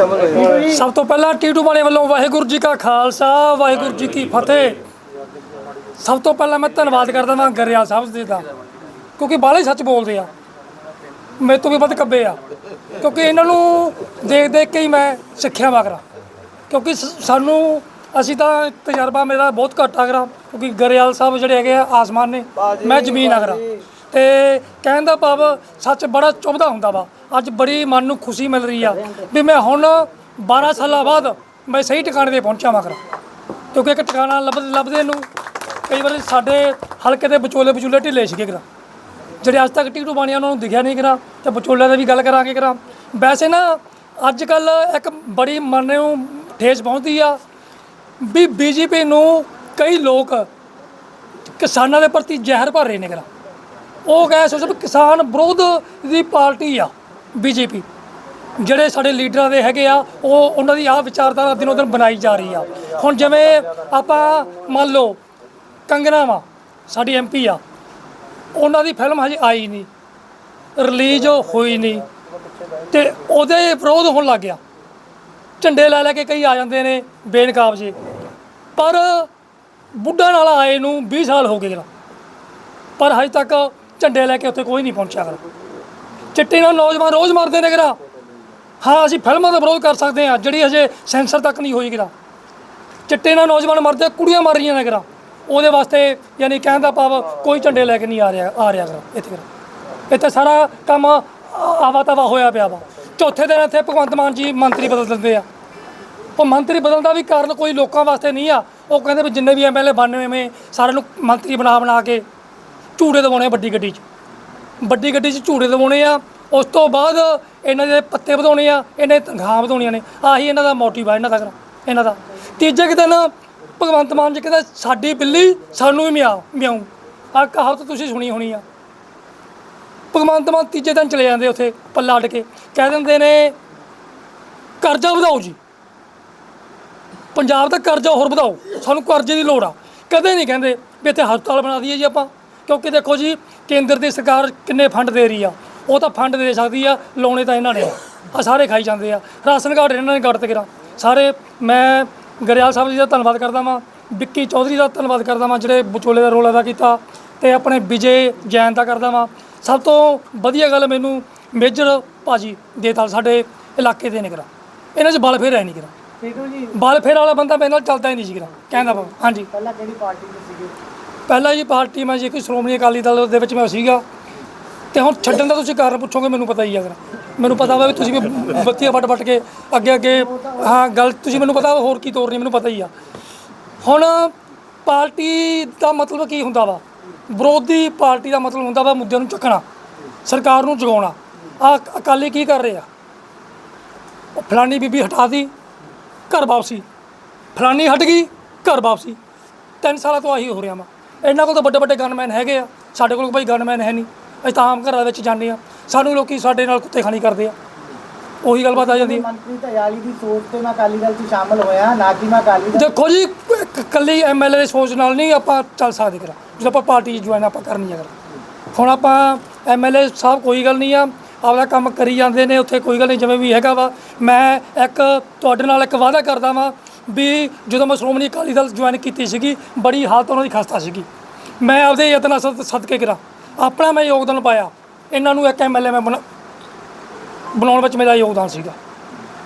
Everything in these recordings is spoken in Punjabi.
ਸ਼ਾਮਲ ਹੋਏ। ਸਭ ਤੋਂ ਪਹਿਲਾਂ ਟੀਟੂ ਬਾਣੇ ਵੱਲੋਂ ਵਾਹਿਗੁਰੂ ਜੀ ਕਾ ਖਾਲਸਾ ਵਾਹਿਗੁਰੂ ਜੀ ਕੀ ਫਤਿਹ। ਸਭ ਤੋਂ ਪਹਿਲਾਂ ਮੈਂ ਧੰਨਵਾਦ ਕਰਦਾ ਹਾਂ ਗਰਿਆਲ ਸਾਹਿਬ ਜੀ ਦਾ ਕਿਉਂਕਿ ਬਾਲੇ ਸੱਚ ਬੋਲਦੇ ਆ। ਮੇਰੇ ਤੋਂ ਵੀ ਵੱਧ ਕੱਬੇ ਆ। ਕਿਉਂਕਿ ਇਹਨਾਂ ਨੂੰ ਦੇਖ ਦੇਖ ਕੇ ਹੀ ਮੈਂ ਸਿੱਖਿਆ ਵਾਗਰਾ ਕਿਉਂਕਿ ਸਾਨੂੰ ਅਸੀਂ ਤਾਂ ਤਜਰਬਾ ਮੇਰਾ ਬਹੁਤ ਘੱਟ ਆ ਗਰਾ ਕਿਉਂਕਿ ਗਰਿਆਲ ਸਾਹਿਬ ਜਿਹੜੇ ਹੈਗੇ ਆ ਆਸਮਾਨ ਨੇ ਮੈਂ ਜ਼ਮੀਨ ਆਗਰਾ ਤੇ ਕਹਿਣ ਦਾ ਭਾਵ ਸੱਚ ਬੜਾ ਚੁਭਦਾ ਹੁੰਦਾ ਵਾ। ਅੱਜ ਬੜੀ ਮਨ ਨੂੰ ਖੁਸ਼ੀ ਮਿਲ ਰਹੀ ਆ ਵੀ ਮੈਂ ਹੁਣ 12 ਸਾਲਾਂ ਬਾਅਦ ਮੈਂ ਸਹੀ ਟਿਕਾਣੇ ਤੇ ਪਹੁੰਚਿਆ ਵਾਗਰਾ ਕਿਉਂਕਿ ਇੱਕ ਟਿਕਾਣਾ ਲੱਭ, ਲੱਭਦੇ ਨੂੰ ਕਈ ਵਾਰੀ ਸਾਡੇ ਹਲਕੇ ਦੇ ਵਿਚੋਲੇ ਵਿਚੋਲੇ ਢਿੱਲੇ ਸੀਗੇ ਕਰਾ ਜਿਹੜੇ ਅੱਜ ਤੱਕ ਟਿਕਟੂ ਬਾਣੀਆਂ ਉਹਨਾਂ ਨੂੰ ਦਿਖਿਆ ਨਹੀਂ ਕਰਾ ਤੇ ਵਿਚੋਲਿਆਂ ਦੀ ਵੀ ਗੱਲ ਕਰਾਂਗੇ ਕਰਾ ਵੈਸੇ ਨਾ ਅੱਜ ਕੱਲ ਇੱਕ ਬੜੀ ਮਨ ਨੂੰ ਠੇਸ ਪਹੁੰਚਦੀ ਆ ਵੀ ਬੀਜੇਪੀ ਨੂੰ ਕਈ ਲੋਕ ਕਿਸਾਨਾਂ ਦੇ ਪ੍ਰਤੀ ਜ਼ਹਿਰ ਭਰ ਰਹੇ ਨੇ ਕਰਾ ਉਹ ਕਹਿ ਸੋਚ ਕਿਸਾਨ ਵਿਰੋਧ ਦੀ ਪਾਰਟੀ ਆ, ਬੀਜੇਪੀ। ਜਿਹੜੇ ਸਾਡੇ ਲੀਡਰਾਂ ਦੇ ਹੈਗੇ ਆ, ਉਹ ਉਹਨਾਂ ਦੀ ਆਹ ਵਿਚਾਰਧਾਰਾ ਦਿਨੋਂ ਦਿਨ ਬਣਾਈ ਜਾ ਰਹੀ ਆ। ਹੁਣ ਜਿਵੇਂ ਆਪਾਂ ਮੰਨ ਲਓ ਕੰਗਨਾ ਵਾ, ਸਾਡੀ ਐਮਪੀ ਆ, ਉਹਨਾਂ ਦੀ ਫਿਲਮ ਹਜੇ ਆਈ ਨਹੀਂ, ਰਿਲੀਜ਼ ਹੋਈ ਨਹੀਂ, ਤੇ ਉਹਦੇ ਵਿਰੋਧ ਹੋਣ ਲੱਗ ਗਿਆ। ਝੰਡੇ ਲੈ ਲੈ ਕੇ ਕਈ ਆ ਜਾਂਦੇ ਨੇ ਬੇਨਕਾਬ ਜੇ ਪਰ ਬੁੱਢਾ ਨਾਲ ਆਏ ਨੂੰ 20 ਸਾਲ ਹੋ ਗਏ ਜਰਾ। ਪਰ ਹਜੇ ਤੱਕ ਝੰਡੇ ਲੈ ਕੇ ਉੱਥੇ ਕੋਈ ਨਹੀਂ ਪਹੁੰਚਿਆ ਕਰ ਚਿੱਟੇ ਨਾਲ ਨੌਜਵਾਨ ਰੋਜ਼ ਮਰਦੇ ਨੇ ਗਰਾ ਹਾਂ, ਅਸੀਂ ਫਿਲਮਾਂ ਦਾ ਵਿਰੋਧ ਕਰ ਸਕਦੇ ਹਾਂ, ਜਿਹੜੀ ਹਜੇ ਸੈਂਸਰ ਤੱਕ ਨਹੀਂ ਹੋਈ ਗਰਾ ਚਿੱਟੇ ਨਾਲ ਨੌਜਵਾਨ ਮਰਦੇ, ਕੁੜੀਆਂ ਮਰ ਰਹੀਆਂ ਨੇ ਗਰਾ ਉਹਦੇ ਵਾਸਤੇ ਯਾਨੀ ਕਹਿਣ ਦਾ ਭਾਵ ਕੋਈ ਝੰਡੇ ਲੈ ਕੇ ਨਹੀਂ ਆ ਰਿਹਾ ਆ ਰਿਹਾ ਗਰਾ ਇੱਥੇ ਗਰਾ ਇੱਥੇ ਸਾਰਾ ਕੰਮ ਆਵਾ ਤਵਾ ਹੋਇਆ ਪਿਆ ਵਾ। ਚੌਥੇ ਦਿਨ ਇੱਥੇ ਭਗਵੰਤ ਮਾਨ ਜੀ ਮੰਤਰੀ ਬਦਲ ਦਿੰਦੇ ਆ। ਉਹ ਮੰਤਰੀ ਬਦਲਣ ਦਾ ਵੀ ਕਾਰਨ ਕੋਈ ਲੋਕਾਂ ਵਾਸਤੇ ਨਹੀਂ ਆ। ਉਹ ਕਹਿੰਦੇ ਵੀ ਜਿੰਨੇ ਵੀ ਐਮਐਲਏ ਬਣਨੇ ਐਵੇਂ ਸਾਰਿਆਂ ਨੂੰ ਮੰਤਰੀ ਬਣਾ ਬਣਾ ਕੇ ਝੂੜੇ ਦਵਾਉਣੇ ਆ ਵੱਡੀ ਗੱਡੀ 'ਚ। ਵੱਡੀ ਗੱਡੀ 'ਚ ਝੂੜੇ ਦਵਾਉਣੇ ਆ, ਉਸ ਤੋਂ ਬਾਅਦ ਇਹਨਾਂ ਦੇ ਪੱਤੇ ਵਧਾਉਣੇ ਆ, ਇਹਨਾਂ ਇਹਨੇ ਤਨਖਾਹ ਵਧਾਉਣੀਆਂ ਨੇ। ਆਹੀ ਇਹਨਾਂ ਦਾ ਮੋਟਿਵ ਆ, ਇਹਨਾਂ ਦਾ ਕਰ, ਇਹਨਾਂ ਦਾ। ਤੀਜੇ ਕੁ ਦਿਨ ਭਗਵੰਤ ਮਾਨ ਜੀ ਕਹਿੰਦਾ, ਸਾਡੀ ਬਿੱਲੀ ਸਾਨੂੰ ਵੀ ਮਿਆ ਮਿਆਉ ਆ ਕਹਾਵਤ ਤੁਸੀਂ ਸੁਣੀ ਹੋਣੀ ਆ। ਭਗਵੰਤ ਮਾਨ ਤੀਜੇ ਦਿਨ ਚਲੇ ਜਾਂਦੇ ਉੱਥੇ ਪੱਲਾ ਅੱਡ ਕੇ। ਕਹਿ ਦਿੰਦੇ ਨੇ, ਕਰਜ਼ਾ ਵਧਾਓ ਜੀ। ਪੰਜਾਬ ਦਾ ਕਰਜ਼ਾ ਹੋਰ ਵਧਾਓ, ਸਾਨੂੰ ਕਰਜ਼ੇ ਦੀ ਲੋੜ ਆ। ਕਦੇ ਨਹੀਂ ਕਹਿੰਦੇ ਵੀ ਇੱਥੇ ਹਸਪਤਾਲ ਬਣਾ ਦਈਏ ਜੀ ਆਪਾਂ। ਕਿਉਂਕਿ ਦੇਖੋ ਜੀ ਕੇਂਦਰ ਦੀ ਸਰਕਾਰ ਕਿੰਨੇ ਫੰਡ ਦੇ ਰਹੀ ਆ। ਉਹ ਤਾਂ ਫੰਡ ਦੇ ਸਕਦੀ ਆ ਲਾਉਣੇ ਤਾਂ ਇਹਨਾਂ ਨੇ ਆ। ਸਾਰੇ ਖਾਈ ਜਾਂਦੇ ਆ। ਰਾਸ਼ਨ ਕਾਰਡ ਇਹਨਾਂ ਨੇ ਕੱਟ ਕਰਾ। ਸਾਰੇ ਮੈਂ ਗਰਿਆਲ ਸਾਹਿਬ ਜੀ ਦਾ ਧੰਨਵਾਦ ਕਰਦਾ ਵਾਂ ਵਿੱਕੀ ਚੌਧਰੀ ਦਾ ਧੰਨਵਾਦ ਕਰਦਾ ਵਾਂ ਜਿਹੜੇ ਵਿਚੋਲੇ ਦਾ ਰੋਲ ਅਦਾ ਕੀਤਾ ਤੇ ਆਪਣੇ ਵਿਜੇ ਜੈਨ ਦਾ ਕਰਦਾ ਵਾਂ। ਸਭ ਤੋਂ ਵਧੀਆ ਗੱਲ ਮੈਨੂੰ ਮੇਜਰ ਭਾਜੀ ਦੇਤਾਲ ਸਾਡੇ ਇਲਾਕੇ ਦੇ ਨੇ ਕਰਾ। ਇਹਨਾਂ 'ਚ ਬਲ ਫੇਰ ਹੈ ਨਹੀਂ ਕਰਾ। ਟੀਟੂ ਜੀ। ਬਲ ਫੇਰ ਵਾਲਾ ਬੰਦਾ ਮੇਰੇ ਨਾਲ ਚੱਲਦਾ ਹੀ ਨਹੀਂ ਸੀ ਕਿਰਾ। ਕਹਿੰਦਾ ਬਾਬਾ ਹਾਂਜੀ। ਪਹਿਲਾਂ ਕਿਹੜੀ ਪਾਰਟੀ 'ਚ ਸੀਗੇ? ਪਹਿਲਾਂ ਜੀ ਪਾਰਟੀ ਮੈਂ ਜੀ ਕੋਈ ਸ਼੍ਰੋਮਣੀ ਅਕਾਲੀ ਦਲ ਦੇ ਵਿੱਚ ਮੈਂ ਸੀਗਾ। ਤੇ ਹੁਣ ਛੱਡਣ ਦਾ ਤੁਸੀਂ ਕਾਰਨ ਪੁੱਛੋਗੇ, ਮੈਨੂੰ ਪਤਾ ਹੀ ਆ ਅਗਰ ਮੈਨੂੰ ਪਤਾ ਵਾ ਵੀ ਤੁਸੀਂ ਵੀ ਬੱਤੀਆਂ ਵੱਟ ਵੱਟ ਕੇ ਅੱਗੇ ਅੱਗੇ, ਹਾਂ, ਗੱਲ ਤੁਸੀਂ ਮੈਨੂੰ ਪਤਾ ਵਾ ਹੋਰ ਕੀ ਤੋਰਨੀ, ਮੈਨੂੰ ਪਤਾ ਹੀ ਆ। ਹੁਣ ਪਾਰਟੀ ਦਾ ਮਤਲਬ ਕੀ ਹੁੰਦਾ ਵਾ? ਵਿਰੋਧੀ ਪਾਰਟੀ ਦਾ ਮਤਲਬ ਹੁੰਦਾ ਵਾ ਮੁੱਦਿਆਂ ਨੂੰ ਚੱਕਣਾ, ਸਰਕਾਰ ਨੂੰ ਜਗਾਉਣਾ। ਆ ਅਕਾਲੀ ਕੀ ਕਰ ਰਹੇ ਆ? ਫਲਾਨੀ ਬੀਬੀ ਹਟਾ ਦੀ ਘਰ ਵਾਪਸੀ। ਫਲਾਨੀ ਹਟ ਗਈ, ਘਰ ਵਾਪਸੀ। ਤਿੰਨ ਸਾਲਾਂ ਤੋਂ ਆਹੀ ਹੋ ਰਿਹਾ ਵਾ। ਇਹਨਾਂ ਕੋਲ ਤਾਂ ਵੱਡੇ ਵੱਡੇ ਗਨਮੈਨ ਹੈਗੇ ਆ। ਸਾਡੇ ਕੋਲ ਕੋਈ ਗਨਮੈਨ ਹੈ ਨਹੀਂ। ਅਸੀਂ ਤਾਂ ਆਮ ਘਰਾਂ ਵਿੱਚ ਜਾਂਦੇ ਆ। ਸਾਨੂੰ ਲੋਕੀ ਸਾਡੇ ਨਾਲ ਕੁੱਤੇ ਖਾਣੀ ਕਰਦੇ ਆ। ਉਹੀ ਗੱਲਬਾਤ ਆ ਜਾਂਦੀ ਹੈ ਮੰਤਰੀ ਤਯਾਲੀ ਦੀ ਸੋਚ ਤੇ ਮੈਂ ਅਕਾਲੀ ਦਲ 'ਚ ਸ਼ਾਮਲ ਹੋਇਆ ਨਾ ਕਿ ਮੈਂ ਅਕਾਲੀ ਦਲ ਦੇਖੋ ਜੀ ਕ- ਕੱਲੀ ਐਮਐਲਏ ਦੀ ਸੋਚ ਨਾਲ ਨਹੀਂ ਆਪਾਂ ਚੱਲ ਸਕਦੇ ਕਰਾ ਜਦੋਂ ਆਪਾਂ ਪਾਰਟੀ ਜੁਆਇਨ ਆਪਾਂ ਕਰਨੀ ਆ ਕਰਾ ਹੁਣ ਆਪਾਂ ਐਮਐਲਏ ਸਾਹਿਬ ਕੋਈ ਗੱਲ ਨਹੀਂ ਆ। ਆਪਦਾ ਕੰਮ ਕਰੀ ਜਾਂਦੇ ਨੇ ਉੱਥੇ ਕੋਈ ਗੱਲ ਨਹੀਂ। ਜਿਵੇਂ ਵੀ ਹੈਗਾ ਵਾ ਮੈਂ ਇੱਕ ਤੁਹਾਡੇ ਨਾਲ ਇੱਕ ਵਾਅਦਾ ਕਰਦਾ ਵਾਂ ਵੀ ਜਦੋਂ ਮੈਂ ਸ਼੍ਰੋਮਣੀ ਅਕਾਲੀ ਦਲ ਜੁਆਇਨ ਕੀਤੀ ਸੀਗੀ, ਬੜੀ ਹਾਲਤ ਉਹਨਾਂ ਦੀ ਖਸਤਾ ਸੀਗੀ। ਮੈਂ ਆਪਦੇ ਯਤਨਾਂ ਸਦ, ਸਦਕੇ ਕਰਾ। ਆਪਣਾ ਮੈਂ ਯੋਗਦਾਨ ਪਾਇਆ। ਇਹਨਾਂ ਨੂੰ ਇੱਕ ਐਮਐਲਏ ਮੈਂ ਬਣਾ- ਬਣਾਉਣ ਵਿੱਚ ਮੇਰਾ ਯੋਗਦਾਨ ਸੀਗਾ।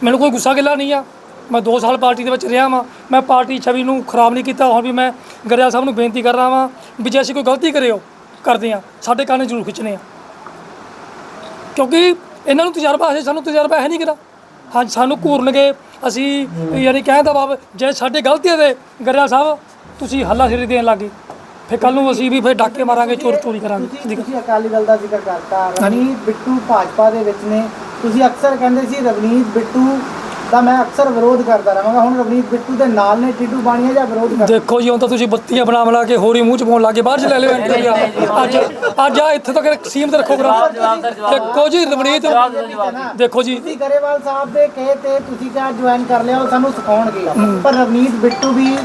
ਮੈਨੂੰ ਕੋਈ ਗੁੱਸਾ ਗਿਲਾ ਨਹੀਂ ਆ। ਮੈਂ 2 ਸਾਲ ਪਾਰਟੀ ਦੇ ਵਿੱਚ ਰਿਹਾ ਵਾਂ। ਮੈਂ ਪਾਰਟੀ ਛਵੀ ਨੂੰ ਖਰਾਬ ਨਹੀਂ ਕੀਤਾ। ਹੁਣ ਵੀ ਮੈਂ ਗਰਿਆ ਸਾਹਿਬ ਨੂੰ ਬੇਨਤੀ ਕਰ ਰਹਾ ਵਾਂ ਵੀ ਜੇ ਅਸੀਂ ਕੋਈ ਗਲਤੀ ਕਰਿਓ, ਕਰਦੇ ਆ। ਸਾਡੇ ਕੰਨ ਜ਼ਰੂਰ ਖਿੱਚਣੇ ਆ। ਕਿਉਂਕਿ ਇਹਨਾਂ ਨੂੰ ਤਜਰਬਾ ਹੈ ਸਾਨੂੰ ਤਜਰਬਾ ਹੈ ਨਹੀਂ ਕਿਦਾ ਹਾਂ, ਸਾਨੂੰ ਘੂਰਨਗੇ। ਅਸੀਂ ਯਾਨੀ ਕਹਿਣ ਦਾ ਭਾਵ ਜੇ ਸਾਡੇ ਗਲਤੀਆਂ ਦੇ ਗਰਿਆ ਸਾਹਿਬ ਤੁਸੀਂ ਹੱਲਾ ਸਿਰੇ ਦੇਣ ਲੱਗੇ ਫਿਰ ਕੱਲ ਨੂੰ ਅਸੀਂ ਵੀ ਫਿਰ ਡਾਕੇ ਮਾਰਾਂਗੇ ਚੋਰ ਚੋਰੀ ਕਰਾਂਗੇ। ਤੁਸੀਂ ਅਕਾਲੀ ਦਲ ਦਾ ਜ਼ਿਕਰ ਕਰਤਾ। ਰਵਨੀਤ ਬਿੱਟੂ ਭਾਜਪਾ ਦੇ ਵਿੱਚ ਨੇ। ਤੁਸੀਂ ਅਕਸਰ ਕਹਿੰਦੇ ਸੀ ਰਵਨੀਤ ਬਿੱਟੂ ਦਾ ਮੈਂ ਅਕਸਰ ਵਿਰੋਧ ਕਰਦਾ ਰਹਾਂਗਾ। ਹੁਣ ਰਵਨੀਤ ਬਿੱਟੂ ਦੇ ਨਾਲ ਨੇ ਟੀਟੂ ਬਾਣੀਆ ਜਾਂ ਵਿਰੋਧ ਕਰ ਦੇਖੋ ਜੀ ਹੁਣ ਤਾਂ ਤੁਸੀਂ ਬੱਤੀਆਂ ਬਣਾ ਬਣਾ ਕੇ ਹੋਰੀ ਮੂੰਹ ਚ ਪਾਉਣ ਲੱਗੇ ਬਾਹਰ ਚ ਲੈ ਲਿਓ ਐਂਟਰੀ ਆ। ਅੱਜ ਅੱਜ ਆ ਇੱਥੇ ਤੱਕ ਸੀਮਤ ਰੱਖੋ ਗਰਾ ਦੇਖੋ ਜੀ ਰਵਨੀਤ। ਦੇਖੋ ਜੀ। ਤੁਸੀਂ ਗਰੇਵਾਲ ਸਾਹਿਬ ਦੇ ਕਹੇ ਤੇ ਤੁਸੀਂ ਕਿਹਾ ਜੁਆਇਨ ਕਰ ਲਿਆ ਉਹ ਸਾਨੂੰ ਸਿਖਾਉਣਗੇ। ਪਰ ਰਵਨੀਤ ਬਿੱਟੂ ਵੀ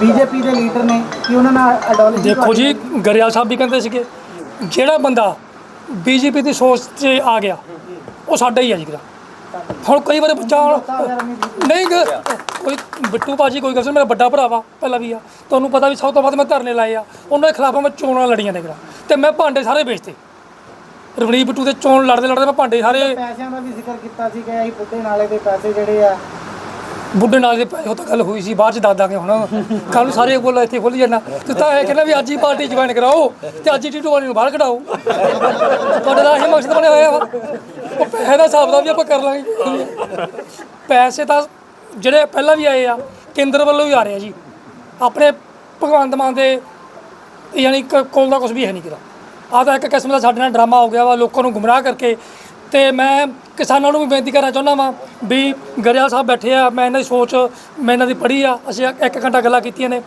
ਬੀਜੇਪੀ ਦੇ ਲੀਡਰ ਨੇ ਕਿ ਉਹਨਾਂ ਨਾਲ ਆਈਡੀਓਲੋਜੀ ਦੇਖੋ ਜੀ ਗਰੇਵਾਲ ਸਾਹਿਬ ਵੀ ਕਹਿੰਦੇ ਸੀਗੇ ਜਿਹੜਾ ਬੰਦਾ ਬੀਜੇਪੀ ਦੀ ਸੋਚ 'ਚ ਆ ਗਿਆ ਉਹ ਸਾਡਾ ਹੀ ਆ ਜੀ ਹੁਣ ਕਈ ਵਾਰ ਬਿੱਟੂ ਨਹੀਂ ਗ- ਕੋਈ ਬਿੱਟੂ ਭਾਜੀ ਕੋਈ ਗੱਲ ਮੇਰਾ ਵੱਡਾ ਭਰਾ ਵਾ ਪਹਿਲਾਂ ਵੀ ਆ। ਤੁਹਾਨੂੰ ਪਤਾ ਵੀ ਸਭ ਤੋਂ ਵੱਧ ਮੈਂ ਧਰਨੇ ਲਾਏ ਆ। ਉਹਨਾਂ ਦੇ ਖਿਲਾਫ ਮੈਂ ਚੋਣਾਂ ਲੜੀਆਂ ਨੇ ਤੇ ਮੈਂ ਭਾਂਡੇ ਸਾਰੇ ਵੇਚਤੇ। ਰਵਨੀਤ ਬਿੱਟੂ ਦੇ ਚੋਣ ਲੜਦੇ ਲੜਦੇ ਮੈਂ ਭਾਂਡੇ ਸਾਰੇ ਪੈਸਿਆਂ ਦਾ ਵੀ ਜ਼ਿਕਰ ਕੀਤਾ ਸੀ ਕਿ ਅਸੀਂ ਬੁੱਢੇ ਨਾਲੇ ਦੇ ਪੈਸੇ ਜਿਹੜੇ ਆ ਬੁੱਢੇ ਨਾਲ ਦੇ ਪੈਸੇ ਉਹ ਤਾਂ ਗੱਲ ਹੋਈ ਸੀ, ਬਾਅਦ ਚ ਦੱਸ ਦਾਂਗੇ ਹੁਣ। ਕੱਲ ਨੂੰ ਸਾਰੇ ਬੋਲ, ਇੱਥੇ ਖੁੱਲ ਜਾਣਾ। ਤੇ ਤਾਂ ਇਹ ਕਹਿੰਦਾ ਵੀ ਅੱਜ ਹੀ ਪਾਰਟੀ ਜੁਆਇਨ ਕਰਾਓ ਤੇ ਅੱਜ ਹੀ ਟੀਟੂ ਵਾਲੀ ਨੂੰ ਬਾਹਰ ਕਢਾਓ। ਤੁਹਾਡਾ ਤਾਂ ਇਹ ਮਕਸਦ ਬਣਿਆ ਹੋਇਆ ਵਾ। ਉਹ ਪੈਸੇ ਦਾ ਹਿਸਾਬ ਦਾ ਵੀ ਆਪਾਂ ਕਰ ਲਾਂਗੇ। ਪੈਸੇ ਤਾਂ ਜਿਹੜੇ ਪਹਿਲਾਂ ਵੀ ਆਏ ਆ, ਕੇਂਦਰ ਵੱਲੋਂ ਵੀ ਆ ਰਹੇ ਆ ਜੀ। ਆਪਣੇ ਭਗਵੰਤ ਮਾਨ ਦੇ ਯਾਨੀ ਕ- ਕੋਲ ਦਾ ਕੁਝ ਵੀ ਹੈ ਨਹੀਂ ਕਿਰਾ ਆਹ ਤਾਂ ਇੱਕ ਕਿਸਮ ਦਾ ਸਾਡੇ ਨਾਲ ਡਰਾਮਾ ਹੋ ਗਿਆ ਵਾ, ਲੋਕਾਂ ਨੂੰ ਗੁੰਮਰਾਹ ਕਰਕੇ ਤੇ ਮੈਂ ਕਿਸਾਨਾਂ ਨੂੰ ਵੀ ਬੇਨਤੀ ਕਰਨਾ ਚਾਹੁੰਦਾ ਵਾਂ ਵੀ ਗਰੇਵਾਲ ਸਾਹਿਬ ਬੈਠੇ ਆ, ਮੈਂ ਇਹਨਾਂ ਦੀ ਸੋਚ, ਮੈਂ ਇਹਨਾਂ ਦੀ ਪੜ੍ਹੀ ਆ, ਅਸੀਂ ਇੱਕ- ਘੰਟਾ ਗੱਲਾਂ ਕੀਤੀਆਂ ਨੇ।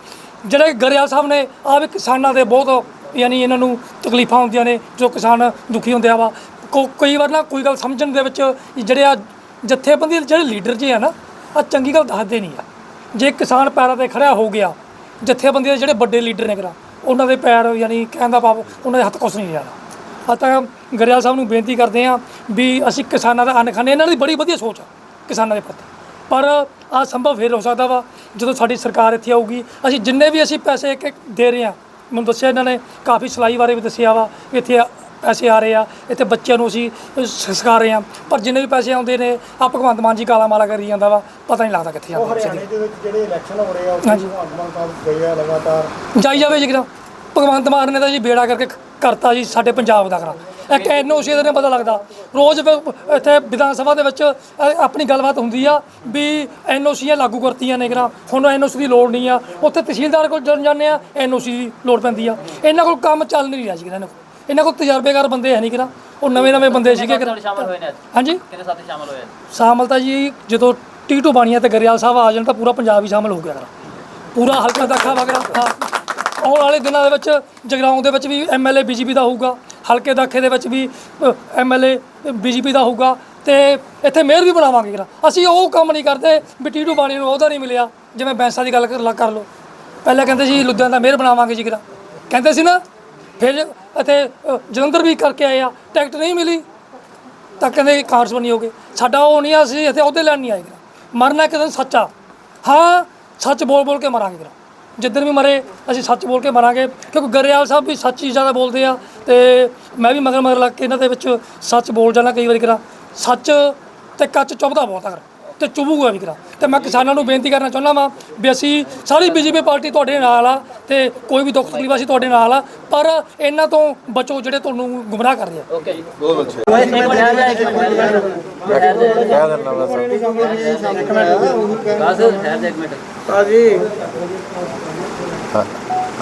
ਜਿਹੜੇ ਗਰੇਵਾਲ ਸਾਹਿਬ ਨੇ ਆ ਵੀ ਕਿਸਾਨਾਂ ਦੇ ਬਹੁਤ ਯਾਨੀ ਇਹਨਾਂ ਨੂੰ ਤਕਲੀਫਾਂ ਹੁੰਦੀਆਂ ਨੇ, ਜੋ ਕਿਸਾਨ ਦੁਖੀ ਹੁੰਦੇ ਆ ਵਾ। ਕੋ- ਕਈ ਵਾਰ ਨਾ ਕੋਈ ਗੱਲ ਸਮਝਣ ਦੇ ਵਿੱਚ ਜਿਹੜੇ ਆ ਜਥੇਬੰਦੀ ਦੇ ਜਿਹੜੇ ਲੀਡਰ ਜੇ ਆ ਨਾ ਆ ਚੰਗੀ ਗੱਲ ਦੱਸਦੇ ਨਹੀਂ ਆ। ਜੇ ਕਿਸਾਨ ਪੈਰਾਂ ਤੇ ਖੜਿਆ ਹੋ ਗਿਆ, ਜਥੇਬੰਦੀ ਦੇ ਜਿਹੜੇ ਵੱਡੇ ਲੀਡਰ ਨੇ ਕਰਾ ਉਹਨਾਂ ਦੇ ਪੈਰ ਯਾਨੀ ਕਹਿੰਦਾ ਦਾ ਉਹਨਾਂ ਦੇ ਹੱਥ ਕੁਛ ਨਹੀਂ ਜਾਣਾ ਤਾਂ ਗਰੇਵਾਲ ਸਾਹਿਬ ਨੂੰ ਬੇਨਤੀ ਕਰਦੇ ਆ ਵੀ ਅਸੀਂ ਕਿਸਾਨਾਂ ਦਾ ਅੰਨ ਖਾਂਦੇ ਇਹਨਾਂ ਦੀ ਬੜੀ ਵਧੀਆ ਸੋਚ ਆ ਕਿਸਾਨਾਂ ਦੇ ਪ੍ਰਤੀ। ਪਰ ਆ ਸੰਭਵ ਫੇਰ ਹੋ ਸਕਦਾ ਵਾ ਜਦੋਂ ਸਾਡੀ ਸਰਕਾਰ ਇੱਥੇ ਆਊਗੀ ਅਸੀਂ ਜਿੰਨੇ ਵੀ ਅਸੀਂ ਪੈਸੇ ਇੱਕ ਇੱਕ ਦੇ ਰਹੇ ਆ ਮੈਨੂੰ ਦੱਸਿਆ ਇਹਨਾਂ ਨੇ ਕਾਫੀ ਸਿਲਾਈ ਬਾਰੇ ਵੀ ਦੱਸਿਆ ਵਾ ਵੀ ਇੱਥੇ ਪੈਸੇ ਆ ਰਹੇ ਆ ਇੱਥੇ ਬੱਚਿਆਂ ਨੂੰ ਅਸੀਂ ਸਿਖਾ ਰਹੇ ਆ ਪਰ ਜਿੰਨੇ ਵੀ ਪੈਸੇ ਆਉਂਦੇ ਨੇ ਆ ਭਗਵੰਤ ਮਾਨ ਜੀ ਕਾਲਾ ਮਾਲਾ ਕਰੀ ਜਾਂਦਾ ਵਾ ਪਤਾ ਨਹੀਂ ਲੱਗਦਾ ਕਿੱਥੇ ਜਾਂਦਾ ਪੈਸੇ ਦੀ ਹਰਿਆਣੇ ਦੇ ਵਿੱਚ ਜਿਹੜੇ ਇਲੈਕਸ਼ਨ ਹੋ ਰਹੇ ਆ ਉੱਥੇ ਹਾਂਜੀ। ਭਗਵੰਤ ਮਾਨ ਸਾਹਿਬ ਗਏ ਆ ਲਗਾਤਾਰ। ਜਾਈ ਜਾਵੇ ਜੀ ਕਿਰਾ ਭਗਵੰਤ ਮਾਨ ਨੇ ਤਾਂ ਜੀ ਬੇੜਾ ਕਰਕੇ ਕਰਤਾ ਜੀ ਸਾਡੇ ਪੰਜਾਬ ਦਾ ਕਰਾ ਇੱਕ ਐਨਓਸੀ ਦਾ ਨਹੀਂ ਪਤਾ ਲੱਗਦਾ। ਰੋਜ਼ ਫਿਰ ਇੱਥੇ ਵਿਧਾਨ ਸਭਾ ਦੇ ਵਿੱਚ ਅ, ਆਪਣੀ ਗੱਲਬਾਤ ਹੁੰਦੀ ਆ ਵੀ ਐਨਓਸੀਆਂ ਲਾਗੂ ਕਰਤੀਆਂ ਨੇ ਕਿਰਾ ਹੁਣ ਐਨਓਸੀ ਦੀ ਲੋੜ ਨਹੀਂ ਆ। ਉੱਥੇ ਤਹਿਸੀਲਦਾਰ ਕੋਲ ਜਦੋਂ ਜਾਂਦੇ ਆ ਐਨਓਸੀ ਦੀ ਲੋੜ ਪੈਂਦੀ ਆ। ਇਹਨਾਂ ਕੋਲ ਕੰਮ ਚੱਲ ਨਹੀਂ ਰਿਹਾ ਜੀ ਇਹਨਾਂ ਕੋਲ ਇਹਨਾਂ ਕੋਲ ਤਜਰਬੇਕਾਰ ਬੰਦੇ ਹੈ ਨਹੀਂ ਕਿਰਾ ਉਹ ਨਵੇਂ ਨਵੇਂ ਬੰਦੇ ਸੀਗੇ ਕਿਰਾ ਸ਼ਾਮਲ ਹੋਏ ਨੇ ਅੱਜ? ਹਾਂਜੀ? ਕਿੰਨੇ ਸਾਥੀ ਸ਼ਾਮਲ ਹੋਏ ਸ਼ਾਮਲ ਤਾਂ ਜੀ ਜਦੋਂ ਟੀਟੂ ਬਾਣੀਆਂ ਤੇ ਗਰੇਵਾਲ ਸਾਹਿਬ ਆ ਜਾਣ ਤਾਂ ਪੂਰਾ ਪੰਜਾਬ ਹੀ ਸ਼ਾਮਲ ਹੋ ਗਿਆ ਕਰਾ ਪੂਰਾ ਹਲਕਾ ਦਾਖਾ ਵਗੈਰਾ ਹਾਂ ਆਉਣ ਵਾਲੇ ਦਿਨਾਂ ਦੇ ਵਿੱਚ ਜਗਰਾਉਂ ਦੇ ਵਿੱਚ ਵੀ ਐਮਐਲਏ ਬੀਜੇਪੀ ਦਾ ਹੋਊਗਾ ਹਲਕੇ ਦਾਖੇ ਦੇ ਵਿੱਚ ਵੀ ਐਮਐਲਏ ਬੀਜੇਪੀ ਦਾ ਹੋਊਗਾ ਤੇ ਇੱਥੇ ਮੇਅਰ ਵੀ ਬਣਾਵਾਂਗੇ ਕਰਾ ਅਸੀਂ ਉਹ ਕੰਮ ਨਹੀਂ ਕਰਦੇ ਵੀ ਟੀਟੂ ਬਾਣੀ ਨੂੰ ਉਹਦਾ ਨਹੀਂ ਮਿਲਿਆ ਜਿਵੇਂ ਬੈਂਸਾ ਦੀ ਗੱਲ ਕਰ ਕਰ ਲਓ। ਪਹਿਲਾਂ ਕਹਿੰਦੇ ਸੀ ਲੁਧਿਆਣਾ ਦਾ ਮੇਅਰ ਬਣਾਵਾਂਗੇ ਜੀ ਕਰਾ ਕਹਿੰਦੇ ਸੀ ਨਾ ਫਿਰ ਇੱਥੇ ਜਲੰਧਰ ਵੀ ਕਰਕੇ ਆਏ ਆ ਟਿਕਟ ਨਹੀਂ ਮਿਲੀ ਤਾਂ ਕਹਿੰਦੇ ਕਾਂਗਰਸ ਬਣੀ ਹੋਗੇ ਸਾਡਾ ਉਹ ਨਹੀਂ ਆ, ਅਸੀਂ ਇੱਥੇ ਉਹਦੇ ਲੈਣ ਨਹੀਂ ਆਏ ਮਰਨਾ ਇੱਕ ਦਿਨ ਸੱਚਾ। ਹਾਂ ਸੱਚ ਬੋਲ ਬੋਲ ਕੇ ਮਰਾਂਗੇ ਗਾ। ਜਿੱਦਣ ਵੀ ਮਰੇ, ਅਸੀਂ ਸੱਚ ਬੋਲ ਕੇ ਮਰਾਂਗੇ। ਕਿਉਂਕਿ ਗਰੇਵਾਲ ਸਾਹਿਬ ਵੀ ਸੱਚ ਹੀ ਜ਼ਿਆਦਾ ਬੋਲਦੇ ਆ ਤੇ ਮੈਂ ਵੀ ਮਗਰ ਮਗਰ ਲੱਗ ਕੇ ਇਹਨਾਂ ਦੇ ਵਿੱਚ ਸੱਚ ਬੋਲ ਜਾਣਾ ਕਈ ਵਾਰੀ ਕਰਾਂ। ਸੱਚ ਤੇ ਕੱਚ ਚੁੱਭਦਾ ਬਹੁਤ ਅਗਰ। ਤੇ ਚੁਭੂਗਾ ਵੀ ਕਰਾਂ ਤੇ ਮੈਂ ਕਿਸਾਨਾਂ ਨੂੰ ਬੇਨਤੀ ਕਰਨਾ ਚਾਹੁੰਦਾ ਵਾਂ ਵੀ ਅਸੀਂ ਸਾਰੀ ਬੀਜੇਪੀ ਪਾਰਟੀ ਤੁਹਾਡੇ ਨਾਲ ਆ ਤੇ ਕੋਈ ਵੀ ਦੁੱਖ ਤਕਲੀਫ ਅਸੀਂ ਤੁਹਾਡੇ ਨਾਲ ਆ ਪਰ ਇਹਨਾਂ ਤੋਂ ਬਚੋ ਜਿਹੜੇ ਤੁਹਾਨੂੰ ਗੁੰਮਰਾਹ ਕਰਦੇ ਆ। ਓਕੇ ਜੀ। ਬਹੁਤ ਅੱਛੇ ਇੱਕ ਮਿੰਟ ਠਹਿਰ ਜਾ ਇੱਕ ਮਿੰਟ ਠਹਿਰ ਜਾ ਕਹਿ ਦਿੰਦਾ ਮੈਂ ਸਰ। ਬਸ ਠਹਿਰ ਜਾ ਇੱਕ ਮਿੰਟ। ਹਾਂ-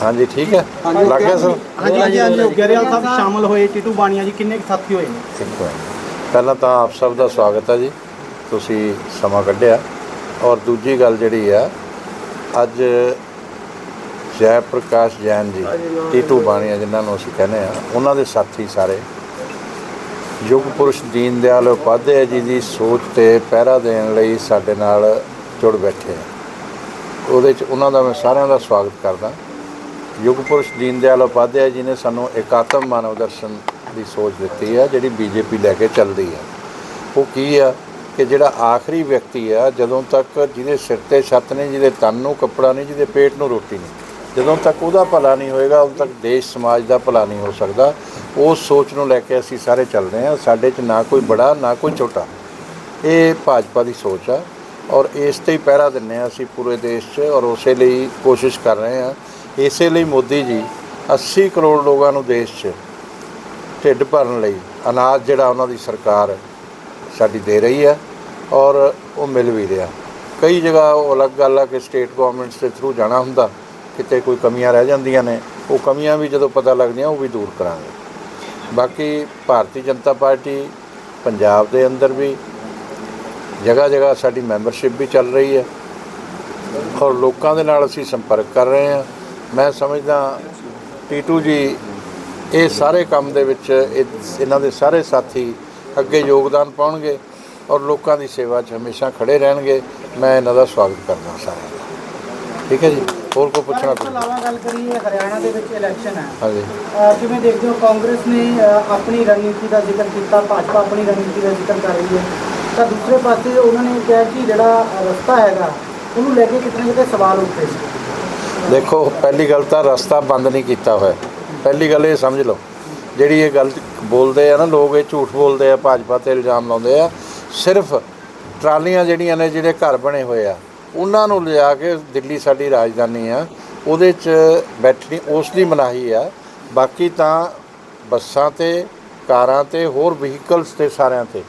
ਹਾਂਜੀ ਠੀਕ ਹੈ। ਲੱਗ ਗਿਆ ਸਰ? ਹਾਂਜੀ ਹਾਂਜੀ ਹਾਂਜੀ। ਗਰੇਵਾਲ ਸਾਹਿਬ ਸ਼ਾਮਲ ਹੋਏ ਟੀਟੂ ਬਾਣੀਆ ਜੀ ਕਿੰਨੇ ਸਾਥੀ ਹੋਏ? ਨੇ ਪਹਿਲਾਂ ਤਾਂ ਆਪ ਸਭ ਦਾ ਸਵਾਗਤ ਹੈ ਜੀ। ਤੁਸੀਂ ਸਮਾਂ ਕੱਢਿਆ। ਔਰ ਦੂਜੀ ਗੱਲ ਜਿਹੜੀ ਆ ਅੱਜ ਜੈ ਪ੍ਰਕਾਸ਼ ਜੈਨ ਜੀ ਟੀਟੂ ਬਾਣੀਆ ਜਿਨ੍ਹਾਂ ਨੂੰ ਅਸੀਂ ਕਹਿੰਦੇ ਆ ਉਹਨਾਂ ਦੇ ਸਾਥੀ ਸਾਰੇ। ਯੁਗ ਪੁਰਸ਼ ਦੀਨ ਦਿਆਲ ਉਪਾਧਿਆਏ ਜੀ ਦੀ ਸੋਚ ਤੇ ਪਹਿਰਾ ਦੇਣ ਲਈ ਸਾਡੇ ਨਾਲ ਜੁੜ ਬੈਠੇ ਆ। ਉਹਦੇ ਚ ਉਹਨਾਂ ਦਾ ਮੈਂ ਸਾਰਿਆਂ ਦਾ ਸਵਾਗਤ ਕਰਦਾ। ਯੁਗ ਪੁਰਸ਼ ਦੀਨ ਦਿਆਲ ਉਪਾਧਿਆਏ ਜੀ ਨੇ ਸਾਨੂੰ ਇਕਾਤਮ ਮਾਨਵ ਦਰਸ਼ਨ ਦੀ ਸੋਚ ਦਿੱਤੀ ਹੈ ਜਿਹੜੀ ਬੀਜੇਪੀ ਲੈ ਕੇ ਚੱਲਦੀ ਹੈ ਉਹ ਕੀ ਆ? ਕਿ ਜਿਹੜਾ ਆਖਰੀ ਵਿਅਕਤੀ ਆ, ਜਦੋਂ ਤੱਕ ਜਿਹਦੇ ਸਿਰ ਤੇ ਛੱਤ ਨਹੀਂ, ਜਿਹਦੇ ਤਨ ਨੂੰ, ਕੱਪੜਾ ਨਹੀਂ, ਜਿਹਦੇ ਪੇਟ ਨੂੰ ਰੋਟੀ ਨਹੀਂ, ਜਦੋਂ ਤੱਕ ਉਹਦਾ ਭਲਾ ਨਹੀਂ ਹੋਏਗਾ, ਉਦੋਂ ਤੱਕ ਦੇਸ਼, ਸਮਾਜ ਦਾ ਭਲਾ ਨਹੀਂ ਹੋ ਸਕਦਾ। ਉਸ ਸੋਚ ਨੂੰ ਲੈ ਕੇ ਅਸੀਂ ਸਾਰੇ ਚੱਲਦੇ ਹਾਂ। ਸਾਡੇ 'ਚ ਨਾ ਕੋਈ ਬੜਾ, ਨਾ ਕੋਈ ਛੋਟਾ। ਇਹ ਭਾਜਪਾ ਦੀ ਸੋਚ ਆ ਔਰ ਇਸ ਤੇ ਹੀ ਪਹਿਰਾ ਦਿੰਨੇ ਆ ਅਸੀਂ ਪੂਰੇ ਦੇਸ਼ 'ਚ ਔਰ ਉਸੇ ਲਈ ਕੋਸ਼ਿਸ਼ ਕਰ ਰਹੇ ਆ ਇਸੇ ਲਈ ਮੋਦੀ ਜੀ 80 ਕਰੋੜ ਲੋਕਾਂ ਨੂੰ ਦੇਸ਼ 'ਚ ਢਿੱਡ ਭਰਨ ਲਈ ਅਨਾਜ ਜਿਹੜਾ ਉਹਨਾਂ ਦੀ ਸਰਕਾਰ ਸਾਡੀ ਦੇ ਰਹੀ ਹੈ ਔਰ ਉਹ ਮਿਲ ਵੀ ਰਿਹਾ। ਕਈ ਜਗ੍ਹਾ ਉਹ ਅਲੱਗ ਗੱਲ ਆ ਕਿ ਸਟੇਟ ਗਵਰਨਮੈਂਟਸ ਦੇ ਥਰੂ ਜਾਣਾ ਹੁੰਦਾ, ਕਿਤੇ ਕੋਈ ਕਮੀਆਂ ਰਹਿ ਜਾਂਦੀਆਂ ਨੇ, ਉਹ ਕਮੀਆਂ ਵੀ ਜਦੋਂ ਪਤਾ ਲੱਗਦੀਆਂ, ਉਹ ਵੀ ਦੂਰ ਕਰਾਂਗੇ। ਬਾਕੀ ਭਾਰਤੀ ਜਨਤਾ ਪਾਰਟੀ ਪੰਜਾਬ ਦੇ ਅੰਦਰ ਵੀ ਜਗ੍ਹਾ ਜਗ੍ਹਾ ਸਾਡੀ ਮੈਂਬਰਸ਼ਿਪ ਵੀ ਚੱਲ ਰਹੀ ਹੈ ਔਰ ਲੋਕਾਂ ਦੇ ਨਾਲ ਅਸੀਂ ਸੰਪਰਕ ਕਰ ਰਹੇ ਹਾਂ। ਮੈਂ ਸਮਝਦਾ ਟੀਟੂ ਜੀ, ਇਹ ਸਾਰੇ ਕੰਮ ਦੇ ਵਿੱਚ ਇਹਨਾਂ ਦੇ ਸਾਰੇ ਸਾਥੀ ਅੱਗੇ ਯੋਗਦਾਨ ਪਾਉਣਗੇ ਔਰ ਲੋਕਾਂ ਦੀ ਸੇਵਾ 'ਚ ਹਮੇਸ਼ਾ ਖੜੇ ਰਹਿਣਗੇ। ਮੈਂ ਇਹਨਾਂ ਦਾ ਸਵਾਗਤ ਕਰਦਾ ਸਾਰਿਆਂ ਦਾ। ਠੀਕ ਹੈ ਜੀ? ਹੋਰ ਕੋਈ ਪੁੱਛਣਾ ਇਸ ਤੋਂ ਕੋਈ? ਇਲਾਵਾ ਗੱਲ ਕਰੀਏ ਹਰਿਆਣਾ ਦੇ ਵਿੱਚ ਇਲੈਕਸ਼ਨ ਹੈ। ਹਾਂਜੀ। ਕਿਵੇਂ ਦੇਖਦੇ ਹੋ ਕਾਂਗਰਸ ਨੇ ਆਪਣੀ ਰਣਨੀਤੀ ਦਾ ਜ਼ਿਕਰ ਕੀਤਾ ਭਾਜਪਾ ਆਪਣੀ ਰਣਨੀਤੀ ਦਾ ਜ਼ਿਕਰ ਕਰ ਰਹੀ ਹੈ। ਤਾਂ ਦੂਸਰੇ ਪਾਸੇ ਉਹਨਾਂ ਨੇ ਕਿਹਾ ਕਿ ਜਿਹੜਾ ਰਸਤਾ ਹੈਗਾ ਉਹਨੂੰ ਲੈ ਕੇ ਕਿਤੇ ਨਾ ਕਿਤੇ ਸਵਾਲ ਉੱਠੇ ਦੇਖੋ ਪਹਿਲੀ ਗੱਲ ਤਾਂ ਰਸਤਾ ਬੰਦ ਨਹੀਂ ਕੀਤਾ ਹੋਇਆ। ਪਹਿਲੀ ਗੱਲ ਇਹ ਸਮਝ ਲਓ ਜਿਹੜੀ ਇਹ ਗੱਲ ਬੋਲਦੇ ਆ ਨਾ, ਲੋਕ ਇਹ ਝੂਠ ਬੋਲਦੇ ਆ, ਭਾਜਪਾ ਤੇ ਇਲਜ਼ਾਮ ਲਾਉਂਦੇ ਆ, ਸਿਰਫ ਟਰਾਲੀਆਂ ਜਿਹੜੀਆਂ ਨੇ, ਜਿਹੜੇ ਘਰ ਬਣੇ ਹੋਏ ਆ, ਉਹਨਾਂ ਨੂੰ ਲਿਜਾ ਕੇ ਦਿੱਲੀ ਸਾਡੀ ਰਾਜਧਾਨੀ ਆ, ਉਹਦੇ 'ਚ ਬੈਠਣੀ, ਉਸ ਦੀ ਮਨਾਹੀ ਆ, ਬਾਕੀ ਤਾਂ ਬੱਸਾਂ ਤੇ, ਕਾਰਾਂ ਤੇ, ਹੋਰ ਵਹੀਕਲਸ ਤੇ ਸਾਰਿਆਂ ਤੇ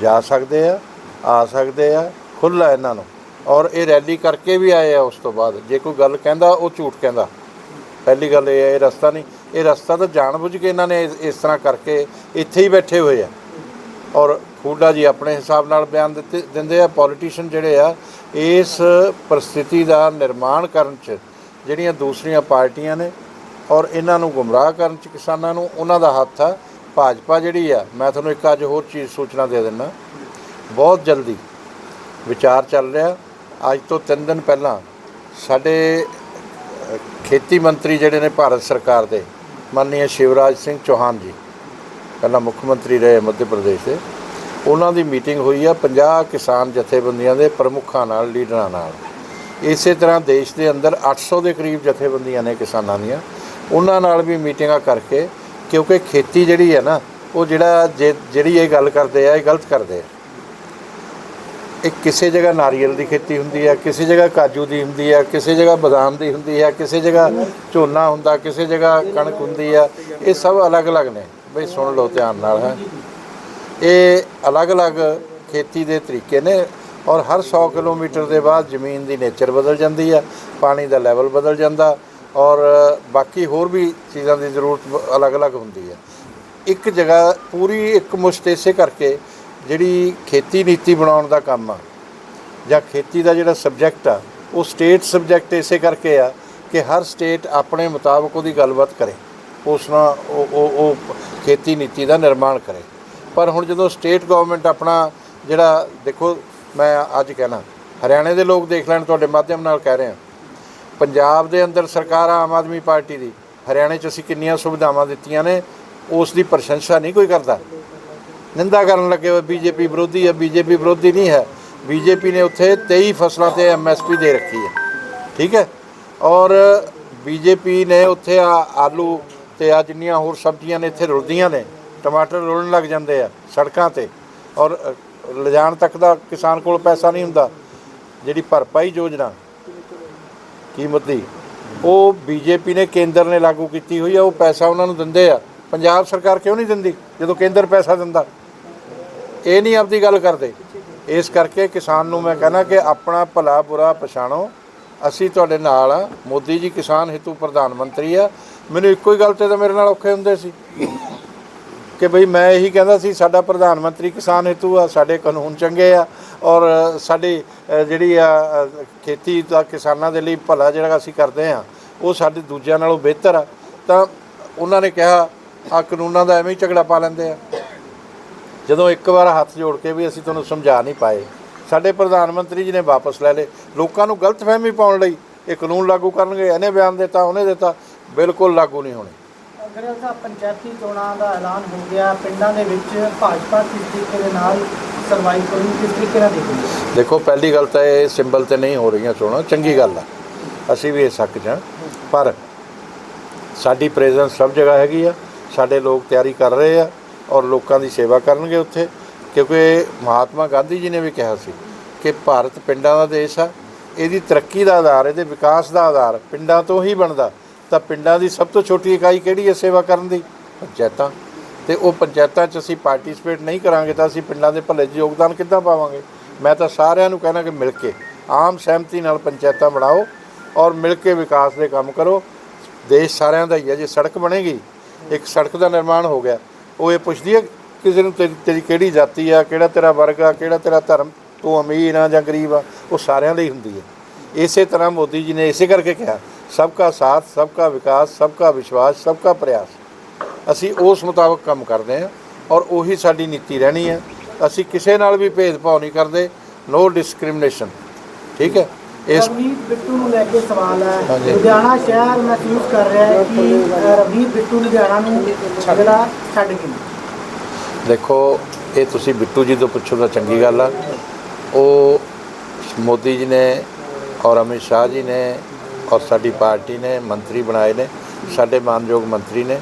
ਜਾ ਸਕਦੇ ਆ ਆ ਸਕਦੇ ਆ, ਖੁੱਲ੍ਹਾ ਇਹਨਾਂ ਨੂੰ। ਔਰ ਇਹ ਰੈਲੀ ਕਰਕੇ ਵੀ ਆਏ ਆ ਉਸ ਤੋਂ ਬਾਅਦ। ਜੇ ਕੋਈ ਗੱਲ ਕਹਿੰਦਾ, ਉਹ ਝੂਠ ਕਹਿੰਦਾ। ਪਹਿਲੀ ਗੱਲ ਇਹ ਹੈ ਇਹ ਰਸਤਾ ਨਹੀਂ। ਇਹ ਰਸਤਾ ਤਾਂ ਜਾਣਬੁੱਝ ਕੇ ਇਹਨਾਂ ਨੇ ਇਸ- ਇਸ ਤਰ੍ਹਾਂ ਕਰਕੇ ਇੱਥੇ ਹੀ ਬੈਠੇ ਹੋਏ ਆ। ਔਰ ਖੂਡਾ ਜੀ ਆਪਣੇ ਹਿਸਾਬ ਨਾਲ ਬਿਆਨ ਦਿੱਤੇ ਦਿੰਦੇ ਆ ਪੋਲੀਟੀਸ਼ੀਅਨ ਜਿਹੜੇ ਆ ਇਸ ਪਰਿਸਥਿਤੀ ਦਾ ਨਿਰਮਾਣ ਕਰਨ ਚ ਜਿਹੜੀਆਂ ਦੂਸਰੀਆਂ ਪਾਰਟੀਆਂ ਨੇ ਔਰ ਇਹਨਾਂ ਨੂੰ ਗੁੰਮਰਾਹ ਕਰਨ ਚ ਕਿਸਾਨਾਂ ਨੂੰ ਉਹਨਾਂ ਦਾ ਹੱਥ ਆ। ਭਾਜਪਾ ਜਿਹੜੀ ਆ ਮੈਂ ਤੁਹਾਨੂੰ ਇੱਕ ਅੱਜ ਹੋਰ ਚੀਜ਼ ਸੂਚਨਾ ਦੇ ਦਿੰਦਾ। ਬਹੁਤ ਜਲਦੀ ਵਿਚਾਰ ਚੱਲ ਰਿਹਾ। ਅੱਜ ਤੋਂ 3 ਦਿਨ ਪਹਿਲਾਂ ਸਾਡੇ ਅ, ਖੇਤੀ ਮੰਤਰੀ ਜਿਹੜੇ ਨੇ ਭਾਰਤ ਸਰਕਾਰ ਦੇ ਮਾਨਨੀय ਸ਼ਿਵਰਾਜ ਸਿੰਘ ਚੌਹਾਨ ਜੀ, ਪਹਿਲਾਂ ਮੁੱਖ ਮੰਤਰੀ ਰਹੇ ਮੱਧ ਪ੍ਰਦੇਸ਼ ਦੇ। ਉਹਨਾਂ ਦੀ ਮੀਟਿੰਗ ਹੋਈ ਆ 50 ਕਿਸਾਨ ਜਥੇਬੰਦੀਆਂ ਦੇ ਪ੍ਰਮੁੱਖਾਂ ਨਾਲ, ਲੀਡਰਾਂ ਨਾਲ। ਇਸੇ ਤਰ੍ਹਾਂ ਦੇਸ਼ ਦੇ ਅੰਦਰ 800 ਦੇ ਕਰੀਬ ਜਥੇਬੰਦੀਆਂ ਨੇ ਕਿਸਾਨਾਂ ਦੀਆਂ। ਉਹਨਾਂ ਨਾਲ ਵੀ ਮੀਟਿੰਗਾਂ ਕਰਕੇ ਕਿਉਂਕਿ ਖੇਤੀ ਜਿਹੜੀ ਹੈ ਨਾ, ਉਹ ਜਿਹੜਾ ਜੇ- ਜਿਹੜੀ ਇਹ ਗੱਲ ਕਰਦੇ ਆ, ਇਹ ਗਲਤ ਕਰਦੇ ਆ। ਇਹ ਕਿਸੇ ਜਗ੍ਹਾ ਨਾਰੀਅਲ ਦੀ ਖੇਤੀ ਹੁੰਦੀ ਹੈ, ਕਿਸੇ ਜਗ੍ਹਾ ਕਾਜੂ ਦੀ ਹੁੰਦੀ ਹੈ, ਕਿਸੇ ਜਗ੍ਹਾ ਬਦਾਮ ਦੀ ਹੁੰਦੀ ਹੈ, ਕਿਸੇ ਜਗ੍ਹਾ ਝੋਨਾ ਹੁੰਦਾ, ਕਿਸੇ ਜਗ੍ਹਾ ਕਣਕ ਹੁੰਦੀ ਹੈ, ਇਹ ਸਭ ਅਲੱਗ-ਅਲੱਗ ਨੇ। ਬਈ ਸੁਣ ਲਓ ਧਿਆਨ ਨਾਲ, ਹੈ। ਇਹ ਅਲੱਗ-ਅਲੱਗ ਖੇਤੀ ਦੇ ਤਰੀਕੇ ਨੇ ਔਰ ਹਰ 100 ਕਿਲੋਮੀਟਰ ਦੇ ਬਾਅਦ ਜ਼ਮੀਨ ਦੀ ਨੇਚਰ ਬਦਲ ਜਾਂਦੀ ਹੈ, ਪਾਣੀ ਦਾ ਲੈਵਲ ਬਦਲ ਜਾਂਦਾ ਔਰ ਬਾਕੀ ਹੋਰ ਵੀ ਚੀਜ਼ਾਂ ਦੀ ਜ਼ਰੂਰਤ ਅਲੱਗ-ਅਲੱਗ ਹੁੰਦੀ ਹੈ। ਇੱਕ ਜਗ੍ਹਾ ਪੂਰੀ ਇੱਕ ਮੁਸ਼ਤ ਇਸੇ ਕਰਕੇ ਜਿਹੜੀ ਖੇਤੀ ਨੀਤੀ ਬਣਾਉਣ ਦਾ ਕੰਮ ਆ, ਜਾਂ ਖੇਤੀ ਦਾ ਜਿਹੜਾ ਸਬਜੈਕਟ ਆ, ਉਹ ਸਟੇਟ ਸਬਜੈਕਟ ਇਸੇ ਕਰਕੇ ਆ ਕਿ ਹਰ ਸਟੇਟ ਆਪਣੇ ਮੁਤਾਬਕ ਉਹਦੀ ਗੱਲਬਾਤ ਕਰੇ, ਉਸ ਨਾਲ ਉਹ ਉਹ ਖੇਤੀ ਨੀਤੀ ਦਾ ਨਿਰਮਾਣ ਕਰੇ। ਪਰ ਹੁਣ ਜਦੋਂ ਸਟੇਟ ਗਵਰਨਮੈਂਟ ਆਪਣਾ ਜਿਹੜਾ, ਦੇਖੋ ਮੈਂ ਅੱਜ ਕਹਿਣਾ, ਹਰਿਆਣੇ ਦੇ ਲੋਕ ਦੇਖ ਲੈਣ ਤੁਹਾਡੇ ਮਾਧਿਅਮ ਨਾਲ ਕਹਿ ਰਹੇ ਹਾਂ ਪੰਜਾਬ ਦੇ ਅੰਦਰ ਸਰਕਾਰ ਆਮ ਆਦਮੀ ਪਾਰਟੀ ਦੀ, ਹਰਿਆਣੇ 'ਚ ਅਸੀਂ ਕਿੰਨੀਆਂ ਸੁਵਿਧਾਵਾਂ ਦਿੱਤੀਆਂ ਨੇ, ਉਸ ਦੀ ਪ੍ਰਸ਼ੰਸਾ ਨਹੀਂ ਕੋਈ ਕਰਦਾ। ਨਿੰਦਾ ਕਰਨ ਲੱਗੇ ਹੋਏ ਬੀਜੇਪੀ ਵਿਰੋਧੀ ਹੈ, ਬੀਜੇਪੀ ਵਿਰੋਧੀ ਨਹੀਂ ਹੈ। ਬੀਜੇਪੀ ਨੇ ਉੱਥੇ 23 ਫਸਲਾਂ ਤੇ ਐਮਐਸਪੀ ਦੇ ਰੱਖੀ ਹੈ। ਠੀਕ ਹੈ? ਔਰ ਬੀਜੇਪੀ ਨੇ ਉੱਥੇ ਆ ਆਲੂ ਤੇ ਆ ਜਿੰਨੀਆਂ ਹੋਰ ਸਬਜ਼ੀਆਂ ਨੇ ਇੱਥੇ ਰੁਲਦੀਆਂ ਨੇ, ਟਮਾਟਰ ਰੁਲਣ ਲੱਗ ਜਾਂਦੇ ਆ ਸੜਕਾਂ ਤੇ। ਔਰ ਲਿਜਾਣ ਤੱਕ ਦਾ ਕਿਸਾਨ ਕੋਲ ਪੈਸਾ ਨਹੀਂ ਹੁੰਦਾ। ਜਿਹੜੀ ਭਰਪਾਈ ਯੋਜਨਾ ਕੀਮਤ ਦੀ ਉਹ ਬੀਜੇਪੀ ਨੇ ਕੇਂਦਰ ਨੇ ਲਾਗੂ ਕੀਤੀ ਹੋਈ ਆ, ਉਹ ਪੈਸਾ ਉਹਨਾਂ ਨੂੰ ਦਿੰਦੇ ਆ। ਪੰਜਾਬ ਸਰਕਾਰ ਕਿਉਂ ਨਹੀਂ ਦਿੰਦੀ, ਜਦੋਂ ਕੇਂਦਰ ਪੈਸਾ ਦਿੰਦਾ? ਇਹ ਨਹੀਂ ਆਪਦੀ ਗੱਲ ਕਰਦੇ। ਇਸ ਕਰਕੇ ਕਿਸਾਨ ਨੂੰ ਮੈਂ ਕਹਿੰਦਾ ਕਿ ਆਪਣਾ ਭਲਾ ਬੁਰਾ ਪਛਾਣੋ। ਅਸੀਂ ਤੁਹਾਡੇ ਨਾਲ ਆ। ਮੋਦੀ ਜੀ ਕਿਸਾਨ ਹਿੱਤੂ ਪ੍ਰਧਾਨ ਮੰਤਰੀ ਆ। ਮੈਨੂੰ ਇੱਕੋ ਹੀ ਗੱਲ ਤੇ ਤਾਂ ਮੇਰੇ ਨਾਲ ਔਖੇ ਹੁੰਦੇ ਸੀ। ਕਿ ਭਈ ਮੈਂ ਇਹੀ ਕਹਿੰਦਾ ਸੀ, ਸਾਡਾ ਪ੍ਰਧਾਨ ਮੰਤਰੀ ਕਿਸਾਨ ਹਿੱਤੂ ਆ, ਸਾਡੇ ਕਾਨੂੰਨ ਚੰਗੇ ਆ ਔਰ ਸਾਡੀ ਜਿਹੜੀ ਆ ਖੇਤੀ ਦਾ ਕਿਸਾਨਾਂ ਦੇ ਲਈ ਭਲਾ ਜਿਹੜਾ ਅਸੀਂ ਕਰਦੇ ਆ, ਉਹ ਸਾਡੇ ਦੂਜਿਆਂ ਨਾਲੋਂ ਬਿਹਤਰ ਆ। ਤਾਂ ਉਹਨਾਂ ਨੇ ਕਿਹਾ ਆ ਕਾਨੂੰਨਾਂ ਦਾ ਐਵੇਂ ਹੀ ਝਗੜਾ ਪਾ ਲੈਂਦੇ ਆ। ਜਦੋਂ ਇੱਕ ਵਾਰ ਹੱਥ ਜੋੜ ਕੇ ਵੀ ਅਸੀਂ ਤੁਹਾਨੂੰ ਸਮਝਾ ਨਹੀਂ ਪਾਏ ਸਾਡੇ ਪ੍ਰਧਾਨ ਮੰਤਰੀ ਜੀ ਨੇ ਵਾਪਸ ਲੈ ਲਏ। ਲੋਕਾਂ ਨੂੰ ਗਲਤਫਹਿਮੀ ਪਾਉਣ ਲਈ ਇਹ ਕਾਨੂੰਨ ਲਾਗੂ ਕਰਨਗੇ ਇਹਨੇ ਬਿਆਨ ਦਿੱਤਾ ਉਹਨੇ ਦਿੱਤਾ ਬਿਲਕੁਲ ਲਾਗੂ ਨਹੀਂ ਹੋਣੇ। ਗਰੇਵਾਲ ਸਾਹਿਬ ਪੰਚਾਇਤੀ ਚੋਣਾਂ ਦਾ ਐਲਾਨ ਹੋ ਗਿਆ ਪਿੰਡਾਂ ਦੇ ਵਿੱਚ ਭਾਜਪਾ ਕਿਸ ਤਰੀਕੇ ਦੇ ਨਾਲ ਸਰਵਾਈਵ ਕਰੂ ਕਿਸ ਤਰੀਕੇ ਨਾਲ ਦੇਖੋ ਦੇਖੋ ਪਹਿਲੀ ਗੱਲ ਤਾਂ ਇਹ ਸਿੰਬਲ ਤੇ ਨਹੀਂ ਹੋ ਰਹੀਆਂ ਚੋਣਾਂ ਚੰਗੀ ਗੱਲ ਆ। ਅਸੀਂ ਵੀ ਇਸ ਹੱਕ 'ਚ ਹਾਂ। ਪਰ ਸਾਡੀ ਪ੍ਰੈਜ਼ੈਂਸ ਸਭ ਜਗ੍ਹਾ ਹੈਗੀ ਆ ਸਾਡੇ ਲੋਕ ਤਿਆਰੀ ਕਰ ਰਹੇ ਆ। ਔਰ ਲੋਕਾਂ ਦੀ ਸੇਵਾ ਕਰਨਗੇ ਉੱਥੇ, ਕਿਉਂਕਿ ਮਹਾਤਮਾ ਗਾਂਧੀ ਜੀ ਨੇ ਵੀ ਕਿਹਾ ਸੀ ਕਿ ਭਾਰਤ ਪਿੰਡਾਂ ਦਾ ਦੇਸ਼ ਆ, ਇਹਦੀ ਤਰੱਕੀ ਦਾ ਆਧਾਰ, ਇਹਦੇ ਵਿਕਾਸ ਦਾ ਆਧਾਰ ਪਿੰਡਾਂ ਤੋਂ ਹੀ ਬਣਦਾ, ਤਾਂ ਪਿੰਡਾਂ ਦੀ ਸਭ ਤੋਂ ਛੋਟੀ ਇਕਾਈ ਕਿਹੜੀ ਹੈ ਸੇਵਾ ਕਰਨ ਦੀ? ਪੰਚਾਇਤਾਂ। ਤੇ ਉਹ ਪੰਚਾਇਤਾਂ 'ਚ ਅਸੀਂ ਪਾਰਟਿਸਿਪੇਟ ਨਹੀਂ ਕਰਾਂਗੇ ਤਾਂ ਅਸੀਂ ਪਿੰਡਾਂ ਦੇ ਭਲੇ 'ਚ ਯੋਗਦਾਨ ਕਿੱਦਾਂ ਪਾਵਾਂਗੇ? ਮੈਂ ਤਾਂ ਸਾਰਿਆਂ ਨੂੰ ਕਹਿਣਾ ਕਿ ਮਿਲ ਕੇ, ਆਮ ਸਹਿਮਤੀ ਨਾਲ ਪੰਚਾਇਤਾਂ ਬਣਾਓ ਔਰ ਮਿਲ ਕੇ ਵਿਕਾਸ ਦੇ ਕੰਮ ਕਰੋ। ਦੇਸ਼ ਸਾਰਿਆਂ ਦਾ ਹੀ ਹੈ, ਜੇ ਸੜਕ ਬਣੇਗੀ, ਇੱਕ ਸੜਕ ਦਾ ਨਿਰਮਾਣ ਹੋ ਗਿਆ ਉਹ ਇਹ ਪੁੱਛਦੀ ਹੈ, ਕਿਸੇ ਨੂੰ ਤੇਰੀ ਤੇਰੀ ਕਿਹੜੀ ਜਾਤੀ ਆ, ਕਿਹੜਾ ਤੇਰਾ ਵਰਗ ਆ, ਕਿਹੜਾ ਤੇਰਾ ਧਰਮ? ਤੂੰ ਅਮੀਰ ਆ ਜਾਂ ਗਰੀਬ ਆ? ਉਹ ਸਾਰਿਆਂ ਲਈ ਹੁੰਦੀ ਹੈ। ਇਸੇ ਤਰ੍ਹਾਂ ਮੋਦੀ ਜੀ ਨੇ ਇਸੇ ਕਰਕੇ ਕਿਹਾ, ਸਭ ਸਬਕਾ ਸਾਥ, ਸਭ ਸਬਕਾ ਵਿਕਾਸ, ਸਭ ਸਬਕਾ ਵਿਸ਼ਵਾਸ, ਸਭ ਸਬਕਾ ਪ੍ਰਯਾਸ। ਅਸੀਂ ਉਸ ਮੁਤਾਬਕ ਕੰਮ ਕਰਦੇ ਹਾਂ ਔਰ ਉਹੀ ਸਾਡੀ ਨੀਤੀ ਰਹਿਣੀ ਹੈ। ਅਸੀਂ ਕਿਸੇ ਨਾਲ ਵੀ ਭੇਦਭਾਵ ਨਹੀਂ ਕਰਦੇ ਨੋ ਡਿਸਕ੍ਰਿਮੀਨੇਸ਼ਨ ਠੀਕ ਹੈ? ਇਸ ਰਵਨੀਤ ਬਿੱਟੂ ਨੂੰ ਲੈ ਕੇ ਸਵਾਲ ਹੈ ਹਾਂਜੀ। ਲੁਧਿਆਣਾ ਸ਼ਹਿਰ ਮਹਿਸੂਸ ਕਰ ਰਿਹਾ ਹੈ ਕਿ ਅ, ਰਵਨੀਤ ਬਿੱਟੂ ਲੁਧਿਆਣਾ ਨੂੰ ਜਿਹੜਾ ਛੱਡ ਕੇ। ਦੇਖੋ ਇਹ ਤੁਸੀਂ ਬਿੱਟੂ ਜੀ ਤੋਂ ਪੁੱਛੋ ਤਾਂ ਚੰਗੀ ਗੱਲ ਆ ਉਹ ਮੋਦੀ ਜੀ ਨੇ ਔਰ ਅਮਿਤ ਸ਼ਾਹ ਜੀ ਨੇ ਔਰ ਸਾਡੀ ਪਾਰਟੀ ਨੇ ਮੰਤਰੀ ਬਣਾਏ ਨੇ ਸਾਡੇ ਮਾਨਯੋਗ ਮੰਤਰੀ ਨੇ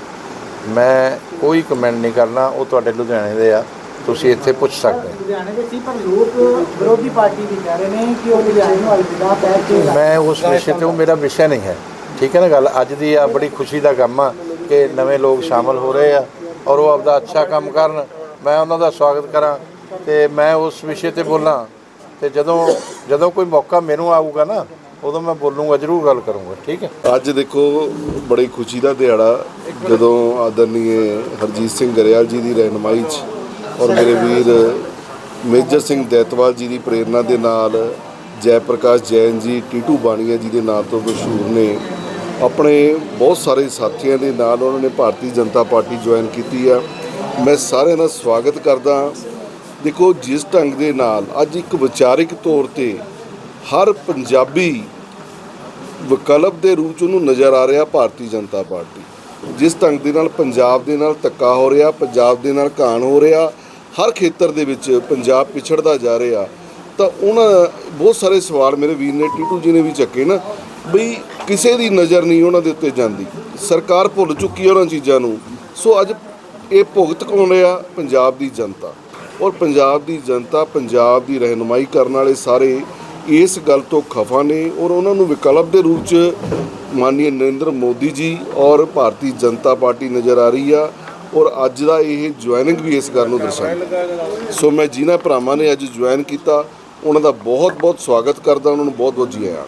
ਮੈਂ ਕੋਈ ਕਮੈਂਟ ਨਹੀਂ ਕਰਨਾ ਉਹ ਤੁਹਾਡੇ ਲੁਧਿਆਣੇ ਦੇ ਆ ਤੁਸੀਂ ਇੱਥੇ ਪੁੱਛ ਸਕਦੇ ਹੋ। ਲੁਧਿਆਣੇ ਦੇ ਸੀ ਪਰ ਲੋਕ ਵਿਰੋਧੀ ਪਾਰਟੀ ਵੀ ਕਹਿ ਰਹੇ ਨੇ ਕਿ ਉਹ ਲੁਧਿਆਣੇ ਨੂੰ ਅਲਵਿਦਾ ਕਹਿ ਕੇ ਮੈਂ ਉਸ ਵਿਸ਼ੇ ਤੇ ਉਹ ਮੇਰਾ ਵਿਸ਼ਾ ਨਹੀਂ ਹੈ। ਠੀਕ ਹੈ ਨਾ ਗੱਲ? ਅੱਜ ਦੀ ਆ ਬੜੀ ਖੁਸ਼ੀ ਦਾ ਕੰਮ ਆ ਕਿ ਨਵੇਂ ਲੋਕ ਸ਼ਾਮਲ ਹੋ ਰਹੇ ਆ ਔਰ ਉਹ ਆਪਦਾ ਅੱਛਾ ਕੰਮ ਕਰਨ। ਮੈਂ ਉਹਨਾਂ ਦਾ ਸਵਾਗਤ ਕਰਾਂ ਤੇ ਮੈਂ ਉਸ ਵਿਸ਼ੇ ਤੇ ਬੋਲਾਂ ਤੇ ਜਦੋਂ ਜਦੋਂ ਕੋਈ ਮੌਕਾ ਮੈਨੂੰ ਆਊਗਾ ਨਾ ਉਦੋਂ ਮੈਂ ਬੋਲੂੰਗਾ ਜ਼ਰੂਰ ਗੱਲ ਕਰੂੰਗਾ। ਠੀਕ ਹੈ? ਅੱਜ ਦੇਖੋ ਬੜੀ ਖੁਸ਼ੀ ਦਾ ਦਿਹਾੜਾ ਜਦੋਂ ਆਦਰਨੀਏ ਹਰਜੀਤ ਸਿੰਘ ਗਰੇਵਾਲ ਜੀ ਦੀ ਰਹਿਨਮਾਈ 'ਚ ਔਰ ਮੇਰੇ ਵੀਰ ਮੇਜਰ ਸਿੰਘ ਦੈਤਵਾਲ ਜੀ ਦੀ ਪ੍ਰੇਰਣਾ ਦੇ ਨਾਲ ਜੈ ਪ੍ਰਕਾਸ਼ ਜੈਨ ਜੀ, ਟੀਟੂ ਬਾਣੀਆ ਜੀ ਦੇ ਨਾਂ ਤੋਂ ਮਸ਼ਹੂਰ ਨੇ। ਆਪਣੇ ਬਹੁਤ ਸਾਰੇ ਸਾਥੀਆਂ ਦੇ ਨਾਲ ਉਹਨਾਂ ਨੇ ਭਾਰਤੀ ਜਨਤਾ ਪਾਰਟੀ ਜੁਆਇਨ ਕੀਤੀ ਆ। ਮੈਂ ਸਾਰਿਆਂ ਦਾ ਸਵਾਗਤ ਕਰਦਾ ਦੇਖੋ, ਜਿਸ ਢੰਗ ਦੇ ਨਾਲ ਅੱਜ ਇੱਕ ਵਿਚਾਰਿਕ ਤੌਰ ਤੇ ਹਰ ਪੰਜਾਬੀ ਵਿਕਲਪ ਦੇ ਰੂਪ ਚ ਉਹਨੂੰ ਨਜ਼ਰ ਆ ਰਿਹਾ ਭਾਰਤੀ ਜਨਤਾ ਪਾਰਟੀ। ਜਿਸ ਢੰਗ ਦੇ ਨਾਲ ਪੰਜਾਬ ਦੇ ਨਾਲ ਧੱਕਾ ਹੋ ਰਿਹਾ, ਪੰਜਾਬ ਦੇ ਨਾਲ ਘਾਣ ਹੋ ਰਿਹਾ ਹਰ ਖੇਤਰ ਦੇ ਵਿੱਚ ਪੰਜਾਬ ਪਿਛੜਦਾ ਜਾ ਰਿਹਾ, ਤਾਂ ਉਹਨਾਂ ਬਹੁਤ ਸਾਰੇ ਸਵਾਲ ਮੇਰੇ ਵੀਰ ਨੇ, ਟੀਟੂ ਜੀ ਨੇ ਵੀ ਚੱਕੇ ਨਾ, ਬਈ ਕਿਸੇ ਦੀ ਨਜ਼ਰ ਨਹੀਂ ਉਹਨਾਂ ਦੇ ਉੱਤੇ ਜਾਂਦੀ। ਸਰਕਾਰ ਭੁੱਲ ਚੁੱਕੀ ਹੈ ਉਹਨਾਂ ਚੀਜ਼ਾਂ ਨੂੰ। ਸੋ ਅੱਜ ਇਹ ਭੁਗਤ ਕੌਣ ਰਿਹਾ? ਪੰਜਾਬ ਦੀ ਜਨਤਾ। ਔਰ ਪੰਜਾਬ ਦੀ ਜਨਤਾ, ਪੰਜਾਬ ਦੀ ਰਹਿਨੁਮਾਈ ਕਰਨ ਵਾਲੇ ਸਾਰੇ ਇਸ ਗੱਲ ਤੋਂ ਖਫਾ ਨੇ ਔਰ ਉਹਨਾਂ ਨੂੰ ਵਿਕਲਪ ਦੇ ਰੂਪ 'ਚ ਮਾਨਨੀय ਨਰਿੰਦਰ ਮੋਦੀ ਜੀ ਔਰ ਭਾਰਤੀ ਜਨਤਾ ਪਾਰਟੀ ਨਜ਼ਰ ਆ ਰਹੀ ਆ। ਔਰ ਅੱਜ ਦਾ ਇਹ ਜੁਆਇਨਿੰਗ ਵੀ ਇਸ ਗੱਲ ਨੂੰ ਦਰਸਾਉਂਦਾ ਸੋ ਮੈਂ ਜਿਨ੍ਹਾਂ ਭਰਾਵਾਂ ਨੇ ਅੱਜ ਜੁਆਇਨ ਕੀਤਾ, ਉਹਨਾਂ ਦਾ ਬਹੁਤ ਬਹੁਤ ਸਵਾਗਤ ਕਰਦਾ, ਉਹਨਾਂ ਨੂੰ ਬਹੁਤ ਬਹੁਤ ਜੀ ਆਇਆਂ।